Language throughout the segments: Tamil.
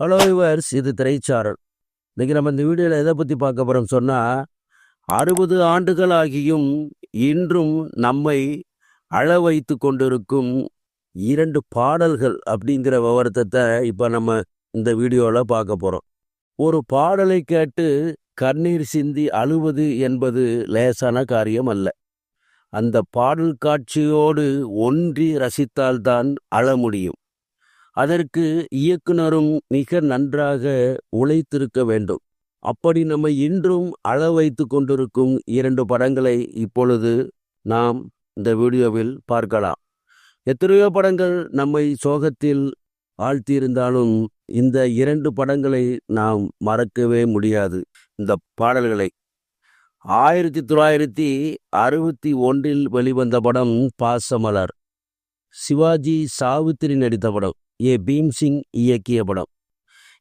ஹலோ யுவர்ஸ் இது திரைச்சாரல். இன்றைக்கி நம்ம இந்த வீடியோவில் எதை பற்றி பார்க்க போகிறோம் சொன்னால் அறுபது ஆண்டுகள் ஆகியும் இன்றும் நம்மை அழ வைத்து கொண்டிருக்கும் இரண்டு பாடல்கள் அப்படிங்கிற விவரத்தை இப்போ நம்ம இந்த வீடியோவில் பார்க்க போகிறோம் ஒரு பாடலை கேட்டு கண்ணீர் சிந்தி அழுவது என்பது லேசான காரியம் அல்ல. அந்த பாடல் காட்சியோடு ஒன்றி ரசித்தால்தான் அழ முடியும். அதற்கு இயக்குனரும் மிக நன்றாக உழைத்திருக்க வேண்டும். அப்படி நம்ம இன்றும் அழ வைத்து கொண்டிருக்கும் இரண்டு படங்களை இப்பொழுது நாம் இந்த வீடியோவில் பார்க்கலாம். எத்தனையோ படங்கள் நம்மை சோகத்தில் ஆழ்த்தியிருந்தாலும் இந்த இரண்டு படங்களை நாம் மறக்கவே முடியாது. இந்த பாடல்களை. ஆயிரத்தி தொள்ளாயிரத்தி அறுபத்தி ஒன்றில் வெளிவந்த படம் பாசமலர். சிவாஜி சாவித்திரி நடித்த படம். ஏ பீம்சிங் இயக்கிய படம்.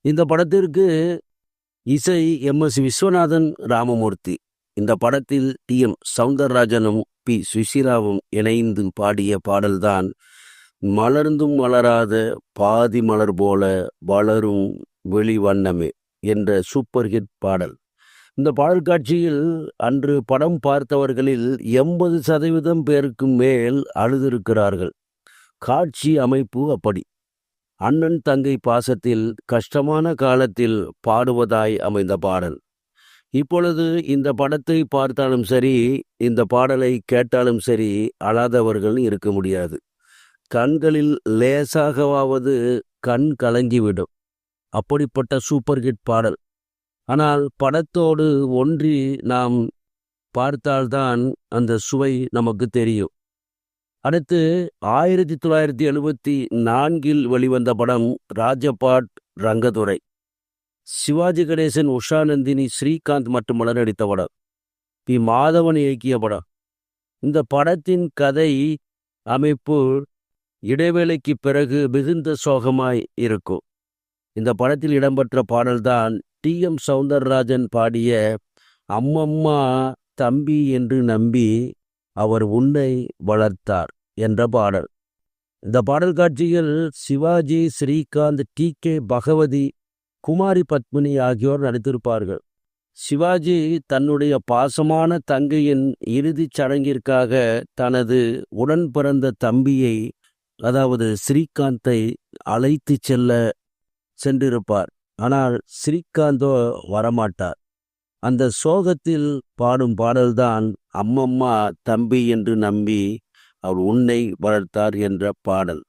இந்த படத்திற்கு இசை எம் எஸ் விஸ்வநாதன் ராமமூர்த்தி இந்த படத்தில் டி எம் சவுந்தரராஜனும் பி சுஷிலாவும் இணைந்து பாடிய பாடல்தான் மலர்ந்தும் மலராத பாதி மலர் போல வளரும் வெளிவண்ணமே என்ற சூப்பர் ஹிட் பாடல். இந்த பாடல் காட்சியில் அன்று படம் பார்த்தவர்களில் எண்பது சதவீதம் பேருக்கு மேல் அழுதிருக்கிறார்கள். காட்சி அமைப்பு அப்படி. அண்ணன் தங்கை பாசத்தில் கஷ்டமான காலத்தில் பாடுவதாய் அமைந்த பாடல். இப்பொழுது இந்த படத்தை பார்த்தாலும் சரி இந்த பாடலை கேட்டாலும் சரி அழாதவர்கள் இருக்க முடியாது. கண்களில் லேசாகவாவது கண் கலங்கிவிடும். அப்படிப்பட்ட சூப்பர் ஹிட் பாடல். ஆனால் படத்தோடு ஒன்றி நாம் பார்த்தால்தான் அந்த சுவை நமக்கு தெரியும். அடுத்து ஆயிரத்தி தொள்ளாயிரத்தி எழுபத்தி நான்கில் வெளிவந்த படம் ராஜபாட் ரங்கதுரை. சிவாஜி கணேசன் உஷாநந்தினி ஸ்ரீகாந்த் மட்டுமல்ல நடித்த படம். பி. மாதவன் இயக்கிய படம். இந்த படத்தின் கதை அமைப்பு இடைவேளைக்கு பிறகு மிகுந்த சோகமாய் இருக்கும். இந்த படத்தில் இடம்பெற்ற பாடல்தான் டி. எம். சவுந்தரராஜன் பாடிய அம்மம்மா தம்பி என்று நம்பி அவர் உன்னை வளர்த்தார் என்ற பாடல். இந்த பாடல் காட்சியில் சிவாஜி ஸ்ரீகாந்த் டி. கே. பகவதி குமாரி பத்மினி ஆகியோர் நடித்திருப்பார்கள். சிவாஜி தன்னுடைய பாசமான தங்கையின் இறுதிச் சடங்கிற்காக தனது உடன் பிறந்த தம்பியை அதாவது ஸ்ரீகாந்தை அழைத்து செல்ல சென்றிருப்பார். ஆனால் ஸ்ரீகாந்தோ வரமாட்டார். அந்த சோகத்தில் பாடும் பாடல்தான் அம்மம்மா தம்பி என்று நம்பி அவர் உன்னை வளர்த்தார் என்ற பாடல்.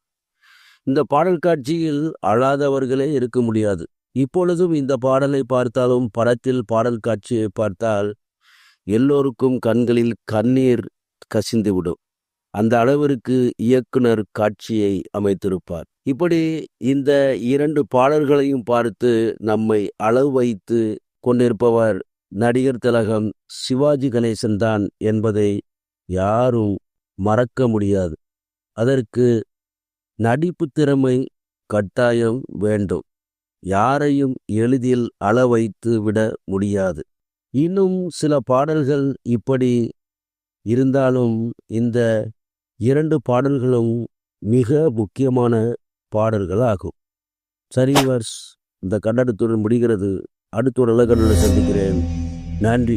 இந்த பாடல் காட்சியில் அழாதவர்களே இருக்க முடியாது. இப்பொழுதும் இந்த பாடலை பார்த்தாலும் படத்தில் பாடல் காட்சியை பார்த்தால் எல்லோருக்கும் கண்களில் கண்ணீர் கசிந்துவிடும். அந்த அளவிற்கு இயக்குனர் காட்சியை அமைத்திருப்பார். இப்படி இந்த இரண்டு பாடல்களையும் பார்த்து நம்மை அளவு வைத்து கொண்டிருப்பவர் நடிகர் திலகம் சிவாஜி கணேசன் தான் என்பதை யாரும் மறக்க முடியாது. அதற்கு நடிப்பு திறமை கட்டாயம் வேண்டும். யாரையும் எளிதில் அள வைத்து விட முடியாது. இன்னும் சில பாடல்கள் இப்படி இருந்தாலும் இந்த இரண்டு பாடல்களும் மிக முக்கியமான பாடல்களாகும். சரி வர்ஸ் இந்த கண்டனத்துடன் முடிகிறது. அடுத்த ஒரு நல்ல சந்திக்கிறேன். சந்திக்கிறேன் நன்றி